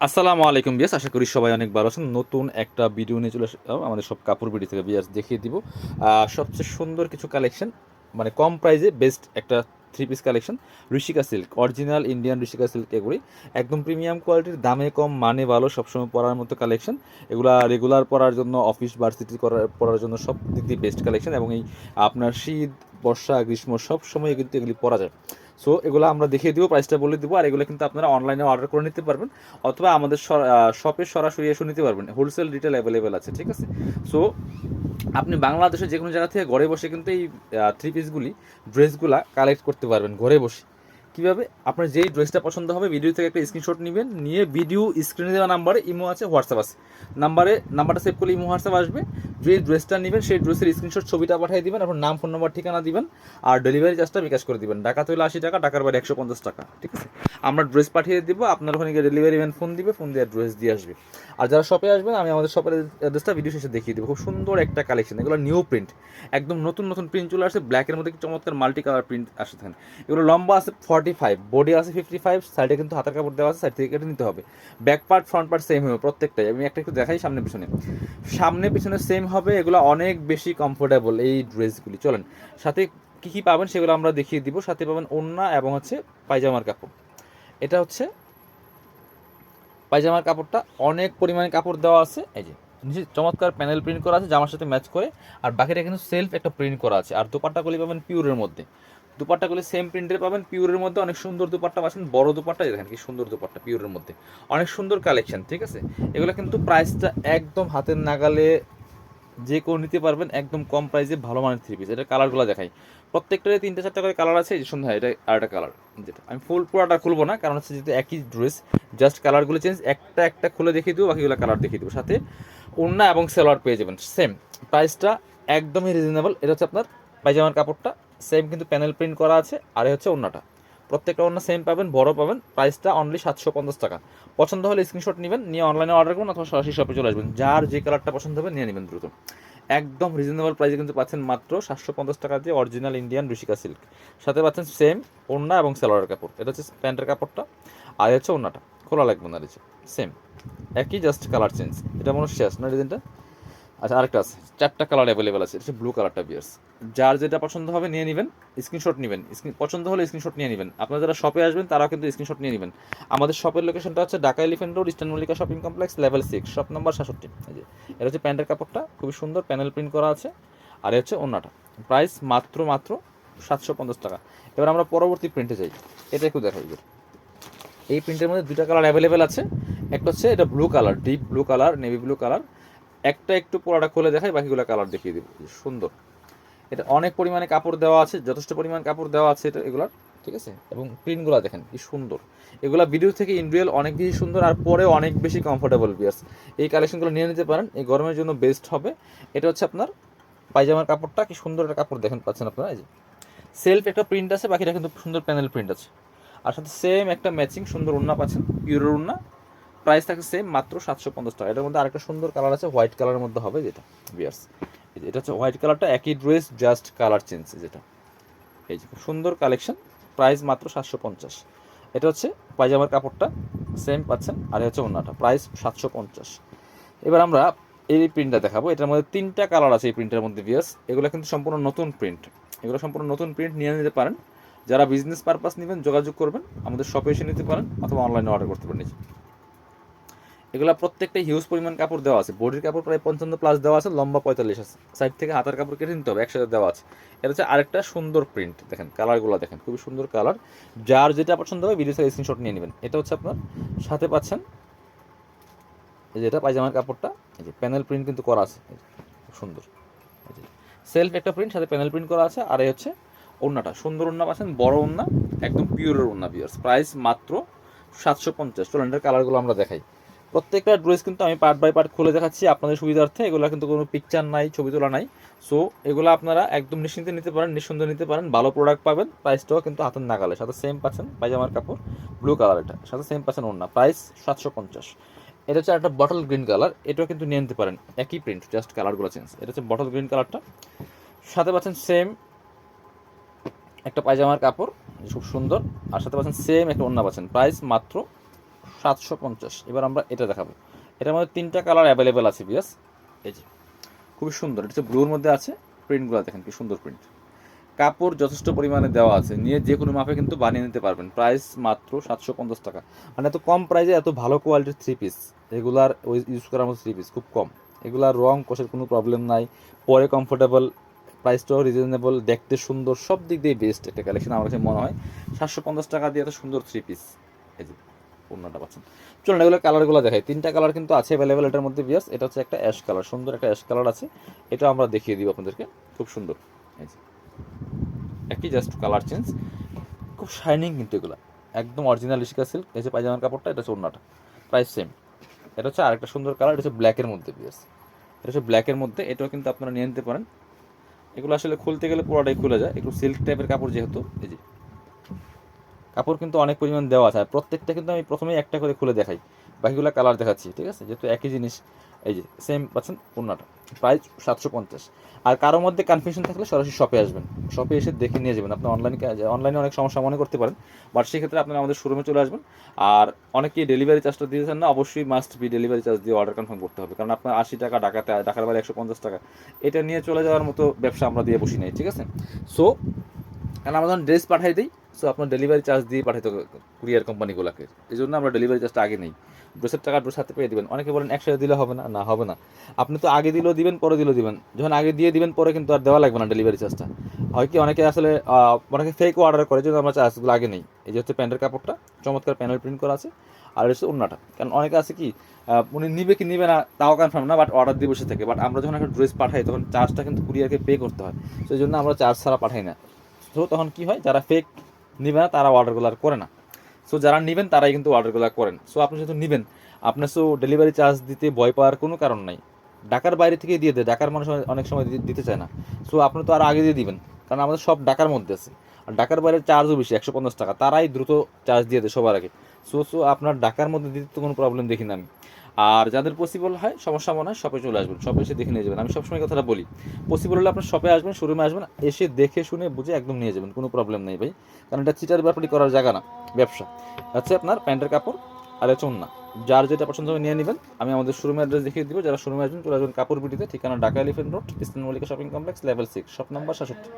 আসসালামু আলাইকুম বিয়াস আশা করি সবাই অনেক ভালো আছেন। নতুন একটা ভিডিও নিয়ে চলে আমাদের সব কাপড় বিডি থেকে বিয়াস দেখিয়ে দিব। সবচেয়ে সুন্দর কিছু কালেকশন মানে কম প্রাইসে বেস্ট একটা three piece collection Rishika silk original Indian Rishika silk এগুলি একদম প্রিমিয়াম কোয়ালিটির দামে কম মানে ভালো, সবসময় পরার মতো কালেকশন এগুলা রেগুলার পরার জন্য অফিস ভার্সিটি করার, পরার জন্য সব দিক দিয়ে বেস্ট কালেকশন এবং এই আপনার শীত, বর্ষা, গ্রীষ্ম সব সময় কিন্তু এগুলি পরা যায়। সো এগুলো আমরা দেখিয়ে দিব প্রাইসটা বলে দিব, আর এগুলো কিন্তু আপনারা অনলাইনে অর্ডার করে নিতে পারবেন, অথবা আমাদের শপে সরাসরি এসে নিতে পারবেন হোলসেল রিটেল অ্যাভেলেবেল আছে, ঠিক আছে? সো আপনি বাংলাদেশের যে কোনো জায়গা থেকে ঘরে বসে কিন্তু এই থ্রি পিসগুলি ড্রেসগুলা কালেক্ট করতে পারবেন, ঘরে বসে। কীভাবে আপনার যেই ড্রেসটা পছন্দ হবে ভিডিও থেকে একটা স্ক্রিনশট নেবেন, নিয়ে ভিডিও স্ক্রিনে দেওয়া নাম্বারে ইমো আছে হোয়াটসঅ্যাপ আছে। নাম্বারে নাম্বারটা সেভ করলে ইমো হোয়াটসঅ্যাপ আসবে। যে ড্রেসটা নেবেন, সেই ড্রেসের স্ক্রিনশট ছবিটা পাঠিয়ে দেবেন, আপনার নাম ফোন নম্বর ঠিকানা দিবেন, আর ডেলিভারি চার্জটা বিকাশ করে দিবেন। ঢাকা হলে আশি টাকা টাকার বাইরে একশো পঞ্চাশ টাকা, ঠিক আছে? আমরা ড্রেস পাঠিয়ে দিব, আপনার ওখানে গিয়ে ডেলিভারি ম্যান ফোন দিবে ফোন দিয়ে ড্রেস দিয়ে আসবে। আর যারা শপে আসবেন, আমি আমাদের শপের অ্যাড্রেসটা ভিডিও শেষে দেখিয়ে দেবো। খুব সুন্দর একটা কালেকশন এগুলো নিউ প্রিন্ট একদম নতুন নতুন প্রিন্ট চলে আসে ব্ল্যাকের মধ্যে চমৎকার মাল্টি কালার প্রিন্ট আসে থাকেন এগুলো লম্বা আছে ফর্টি ফাইভ বডি আছে ফিফটি ফাইভ সাইডে কিন্তু হাতের কাপড় দেওয়া আছে সাইড থেকে কেটে নিতে হবে। Back part front part same হবে প্রত্যেকটাই। আমি একটা একটু দেখাই সামনে, পিছনে। সামনে, পিছনে সেম হবে, এগুলো অনেক বেশি কমফোর্টেবল এই ড্রেসগুলি চলেন, সাথে কী কী পাবেন সেগুলো আমরা দেখিয়ে দিব। সাথে পাবেন ওড়না এবং হচ্ছে পায়জামার কাপড়। এটা হচ্ছে পায়জামার কাপড়টা। অনেক পরিমাণে কাপড় দেওয়া আছে। এই যে, নিচে চমৎকার প্যানেল প্রিন্ট করা আছে, জামার সাথে ম্যাচ করে। আর বাকিটা কিন্তু সেলফ একটা প্রিন্ট করা আছে। আর দুপাট্টাগুলি পাবেন পিওরের মধ্যে। দুপাট্টাগুলি সেম প্রিন্টের পাবেন পিওরের মধ্যে অনেক সুন্দর দুপাট্টা পাচ্ছেন। বড় দুপাট্টা দেখেন কি সুন্দর দুপাট্টা পিওরের মধ্যে। অনেক সুন্দর কালেকশন ঠিক আছে? এগুলো কিন্তু প্রাইসটা একদম হাতের নাগালে যে কেউ নিতে পারবেন একদম কম প্রাইসে ভালো মানের থ্রি পিস এটা কালারগুলো দেখাই। প্রত্যেকটারে তিনটে চারটা করে কালার আছে। এই যে এটা আর একটা কালার যেটা। আমি ফুল পুরোটা খুলবো না, কারণ হচ্ছে যেহেতু একই ড্রেস জাস্ট কালারগুলো চেঞ্জ একটা একটা খুলে দেখিয়ে দেবো, বাকিগুলো কালার দেখিয়ে দেবো। সাথে ওড়না এবং সেলোয়ার পেয়ে যাবেন। সেম প্রাইসটা একদমই রিজনেবল এটা হচ্ছে আপনার পায়জামার কাপড়টা সেম কিন্তু প্যানেল প্রিন্ট করা আছে, আর হচ্ছে ওড়নাটা। প্রত্যেকটা ওড়না সেম পাবেন, বড় পাবেন প্রাইসটা অনলি সাতশো পঞ্চাশ টাকা। পছন্দ হলে স্ক্রিনশট নেবেন, নিয়ে অনলাইনে অর্ডার করুন অথবা সরাসরি শপে চলে আসবেন। যার যে কালারটা পছন্দ হবে নিয়ে নেবেন দ্রুত। একদম রিজনেবল প্রাইসে কিন্তু পাচ্ছেন মাত্র সাতশো পঞ্চাশ টাকা দিয়ে অরিজিনাল ইন্ডিয়ান ঋষিকা সিল্ক সাথে পাচ্ছেন সেম ওড়না এবং সালোয়ারের কাপড়। এটা হচ্ছে প্যান্টের কাপড়টা, আর হচ্ছে ওড়নাটা। খোলা লাগবে না সেম একই জাস্ট কালার চেঞ্জ এটা মনে শেষ না ডিজাইনটা আচ্ছা আরেকটা আছে। চারটা কালার অ্যাভেলেবেল আছে। এটা ব্লু কালারটা বিয়ার্স যার যেটা পছন্দ হবে নিয়ে নেবেন স্ক্রিনশট নেবেন। স্ক্রিন পছন্দ হলে স্ক্রিনশট নিয়ে নেবেন। আপনারা যারা শপে আসবেন, তারাও কিন্তু স্ক্রিনশট নিয়ে নেবেন। আমাদের শপের লোকেশনটা হচ্ছে Dhaka Elephant Road Eastern Mallika shopping complex level six shop number সাতষট্টি। এই যে, এটা হচ্ছে প্যান্টের কাপড়টা। খুবই সুন্দর প্যানেল প্রিন্ট করা আছে। আর এ হচ্ছে ওড়নাটা প্রাইস মাত্র মাত্র সাতশো পঞ্চাশ টাকা। এবার আমরা পরবর্তী প্রিন্টে যাই। এটা একটু দেখাই এবার এই প্রিন্টের মধ্যে দুটা কালার অ্যাভেলেবেল আছে। একটা হচ্ছে এটা blue colour deep blue colour navy blue colour একটা একটু পোড়াটা খুলে দেখাই, বাকিগুলো কালার দেখিয়ে দেবো। সুন্দর। এটা অনেক পরিমাণে কাপড় দেওয়া আছে, যথেষ্ট পরিমাণ কাপড় দেওয়া আছে এটা এগুলার, ঠিক আছে? এবং প্রিন্টগুলো দেখেন, কি সুন্দর। এগুলা ভিডিও থেকে ইন রিয়েল অনেক বেশি সুন্দর, আর পরে অনেক বেশি কমফোর্টেবল বিয়ার্স এই কালেকশনগুলো নিয়ে নিতে পারেন, এই গরমের জন্য বেস্ট হবে। এটা হচ্ছে আপনার পায়জামার কাপড়টা, কি সুন্দর একটা কাপড় দেখেন, পাচ্ছেন আপনারা, এই যে। সেলফ একটা প্রিন্ট আছে, বাকিটা কিন্তু সুন্দর প্যানেল প্রিন্ট আছে। আর সাথে সেম একটা ম্যাচিং সুন্দর উন্না পাচ্ছেন পিওরের উন্না প্রাইস থাকে সেম মাত্র সাতশো পঞ্চাশ টাকা। এটার মধ্যে আরেকটা সুন্দর কালার আছে হোয়াইট কালারের মধ্যে হবে যেটা বিয়ার্স এটা হচ্ছে হোয়াইট কালারটা একই ড্রেস জাস্ট কালার চেঞ্জ যেটা। এই যে সুন্দর কালেকশন প্রাইস মাত্র সাতশো পঞ্চাশ। এটা হচ্ছে পায়জামার কাপড়টা সেম পাচ্ছেন, আর হচ্ছে ওনাটা প্রাইস সাতশো পঞ্চাশ। এবার আমরা এই প্রিন্টটা দেখাবো। এটার মধ্যে তিনটা কালার আছে এই প্রিন্টের মধ্যে বিয়ার্স এগুলো কিন্তু সম্পূর্ণ নতুন প্রিন্ট এগুলো সম্পূর্ণ নতুন প্রিন্ট নিয়ে নিতে পারেন। যারা বিজনেস পারপাস নেবেন, যোগাযোগ করবেন, আমাদের শপে এসে নিতে পারেন, অথবা অনলাইনে অর্ডার করতে পারেন এগুলো প্রত্যেকটা হিউজ পরিমাণ কাপড় দেওয়া আছে। বডির কাপড় প্রায় পঞ্চান্ন প্লাস দেওয়া আছে, লম্বা পঁয়তাল্লিশ আছে। সাইড থেকে হাতার কাপড় কেটে নিতে হবে, একসাথে দেওয়া আছে। এটা হচ্ছে আরেকটা সুন্দর প্রিন্ট দেখেন কালারগুলো দেখেন, খুবই সুন্দর কালার যার যেটা পছন্দ হবে ভিডিও থেকে স্ক্রিনশট নিয়ে নেবেন। এটা হচ্ছে আপনার, সাথে পাচ্ছেন এই যে এটা পায়জামার কাপড়টা, এই যে প্যানেল প্রিন্ট কিন্তু করা আছে। সুন্দর। সেলফ একটা প্রিন্ট সাথে প্যানেল প্রিন্ট করা আছে। আর এই হচ্ছে ওড়নাটা, সুন্দর ওড়না পাচ্ছেন, বড় ওড়না, একদম পিওরের ওড়না বিয়ার্স প্রাইস মাত্র সাতশো পঞ্চাশ। চলুন এটার কালারগুলো আমরা দেখাই। প্রত্যেকটা ড্রেস কিন্তু আমি পার্ট বাই পার্ট খুলে দেখাচ্ছি আপনাদের সুবিধার্থে। এগুলো কিন্তু কোনো পিকচার নাই, ছবি তোলা নাই। সো এগুলো আপনারা একদম নিশ্চিন্তে নিতে পারেন, নিঃসন্দেহে নিতে পারেন। ভালো প্রোডাক্ট পাবেন প্রাইসটাও কিন্তু হাতের নাগালে। সাথে সেম পাচ্ছেন পায়জামার কাপড় ব্লু কালার এটা। সাথে সেম পাচ্ছেন ওড়না। প্রাইস সাতশো পঞ্চাশ। এটা হচ্ছে একটা বটল গ্রিন কালার এটাও কিন্তু নিয়ে নিতে পারেন। একই প্রিন্ট জাস্ট কালারগুলো চেঞ্জ এটা হচ্ছে বটল গ্রিন কালারটা সাথে পাচ্ছেন সেম একটা পায়জামার কাপড়, খুব সুন্দর। আর সাথে পাচ্ছেন সেম একটা ওড়না পাচ্ছেন। প্রাইস মাত্র সাতশো পঞ্চাশ। এবার আমরা এটা দেখাবো। এটার মধ্যে তিনটা কালার অ্যাভেলেবেল আছে বিয়াস এই যে, খুবই সুন্দর। এটা ব্লুর মধ্যে আছে প্রিন্টগুলো দেখেন কি সুন্দর প্রিন্ট কাপড় যথেষ্ট পরিমাণে দেওয়া আছে, নিয়ে যে কোনো মাপে কিন্তু বানিয়ে নিতে পারবেন। প্রাইস মাত্র সাতশো পঞ্চাশ টাকা। মানে এত কম প্রাইসে এত ভালো কোয়ালিটির থ্রি পিস এগুলার ওই ইউজ করার মতো থ্রি পিস খুব কম। এগুলার রং, কোষের কোনো প্রবলেম নাই। পরে কমফোর্টেবল প্রাইসটাও রিজনেবল দেখতে সুন্দর, সব দিক দিয়ে বেস্ট একটা কালেকশন আমার কাছে মনে হয়। সাতশো পঞ্চাশ টাকা দিয়ে এত সুন্দর থ্রি পিস এই যে পণ্যটা পাচ্ছেন। চলুন এগুলো কালারগুলো দেখাই। তিনটা কালার কিন্তু আছে অ্যাভেলেবেল এটার মধ্যে বিয়াস এটা হচ্ছে একটা অ্যাশ কালার সুন্দর একটা অ্যাশ কালার আছে। এটা আমরা দেখিয়ে দিব আপনাদেরকে। খুব সুন্দর। যে, একই জাস্ট কালার চেঞ্জ খুব শাইনিং কিন্তু এগুলো। একদম অরিজিনাল ইস্কা সিল্ক এই যে পায়জামার কাপড়টা, এটা হচ্ছে ওড়নাটা। প্রাইস সেম এটা হচ্ছে আরেকটা সুন্দর কালার এটা হচ্ছে ব্ল্যাকের মধ্যে বিয়াস এটা হচ্ছে ব্ল্যাকের মধ্যে। এটাও কিন্তু আপনারা নিয়ে নিতে পারেন। এগুলো আসলে খুলতে গেলে পুরোটাই খুলে যায়। একটু সিল্ক টাইপের কাপড় যেহেতু, এই যে কাপড় কিন্তু অনেক পরিমাণ দেওয়া আছে। আর প্রত্যেকটা কিন্তু আমি প্রথমেই একটা করে খুলে দেখাই। বাকিগুলো কালার দেখাচ্ছি, ঠিক আছে? যেহেতু একই জিনিস, এই যে সেম পাচ্ছেন? পণ্যটা প্রাইস সাতশো পঞ্চাশ। আর কারোর মধ্যে কনফিউশন থাকলে সরাসরি শপে আসবেন। শপে এসে দেখে নিয়ে যাবেন। আপনি অনলাইনে অনলাইনে অনেক সমস্যা মনে করতে পারেন। বাট সেক্ষেত্রে আপনারা আমাদের শোরুমে চলে আসবেন। আর অনেকেই ডেলিভারি চার্জটা দিয়েছেন না, অবশ্যই মাস্ট বি ডেলিভারি চার্জ দিয়ে অর্ডার কনফার্ম করতে হবে। কারণ আপনার আশি টাকা ঢাকাতে, ঢাকার বাইরে একশো পঞ্চাশ টাকা। এটা নিয়ে চলে যাওয়ার মতো ব্যবসা আমরা দিয়ে বসি নাই, ঠিক আছে? সো কারণ আমরা যখন ড্রেস পাঠাই দিই সো আপনার ডেলিভারি চার্জ দিয়ে পাঠাইতে কুরিয়ার কোম্পানিগুলোকে এই জন্য আমরা ডেলিভারি চার্জটা আগে নেই। ড্রেসের টাকা ড্রেস হাতে পেয়ে দিবেন। অনেকে বলেন, একসাথে দিলে হবে না? না, হবে না। আপনি তো আগে দিলেও দিবেন, পরে দিলেও দিবেন। যখন আগে দিয়ে দিবেন, পরে কিন্তু আর দেওয়া লাগবে না ডেলিভারি চার্জটা হয় কি, অনেকে আসলে অনেকে ফেক অর্ডার করে জন্য আমরা চার্জগুলো আগে নেই। এই যে হচ্ছে প্যান্টের কাপড়টা, চমৎকার প্যানেল প্রিন্ট করা আছে। আর হচ্ছে অন্যটা কারণ অনেকে আছে কি উনি নিবে কি নিবে না, তাও কনফার্ম না বাট অর্ডার দিয়ে বসে থাকে। বাট আমরা যখন একটা ড্রেস পাঠাই, তখন চার্জটা কিন্তু কুরিয়ারকে পে করতে হয়। সেই জন্য আমরা চার্জ ছাড়া পাঠাই না। তো তখন কি হয়, যারা ফেক নিবে না তারা অর্ডারগুলো আর করে না। সো যারা নেবেন, তারাই কিন্তু অর্ডারগুলো করেন। সো আপনি যেহেতু নেবেন, আপনার সো ডেলিভারি চার্জ দিতে ভয় পাওয়ার কোনো কারণ নাই। ঢাকার বাইরে থেকে দিয়ে দেয়, ঢাকার মানুষ অনেক সময় দিতে চায় না। সো আপনি তো আর আগে দিয়ে দিবেন, কারণ আমাদের সব ঢাকার মধ্যে আছে। আর ঢাকার বাইরে চার্জও বেশি, একশো পঞ্চাশ টাকা। তারাই দ্রুত চার্জ দিয়ে দেয় সবার আগে। সো সো আপনার ঢাকার মধ্যে দিতে তো কোনো প্রবলেম দেখি না আমি। আর যাদের পসিবল হয়, সমস্যা মনে হয় শপে চলে আসবেন শপে এসে দেখে নিয়ে যাবেন। আমি সবসময় কথাটা বলি পসিবল হলে আপনার শপে আসবেন শোরুমে আসবেন, এসে দেখে শুনে বুঝে একদম নিয়ে যাবেন, কোনো প্রবলেম নেই ভাই। কারণ এটা চিটার ব্যাপারই করার জায়গা না, ব্যবসা। হচ্ছে আপনার প্যান্টের কাপড় আর না যার যেটা পছন্দ হবে নিয়ে নেবেন। আমি আমাদের শোরুমে অ্যাড্রেস দেখিয়ে দিব। যারা শোরুমে আসবেন, চলে আসবেন কাপড় বিটিতে ঠিকানা Dhaka Elephant Road Eastern Mallika shopping complex level six shop number সাতষট্টি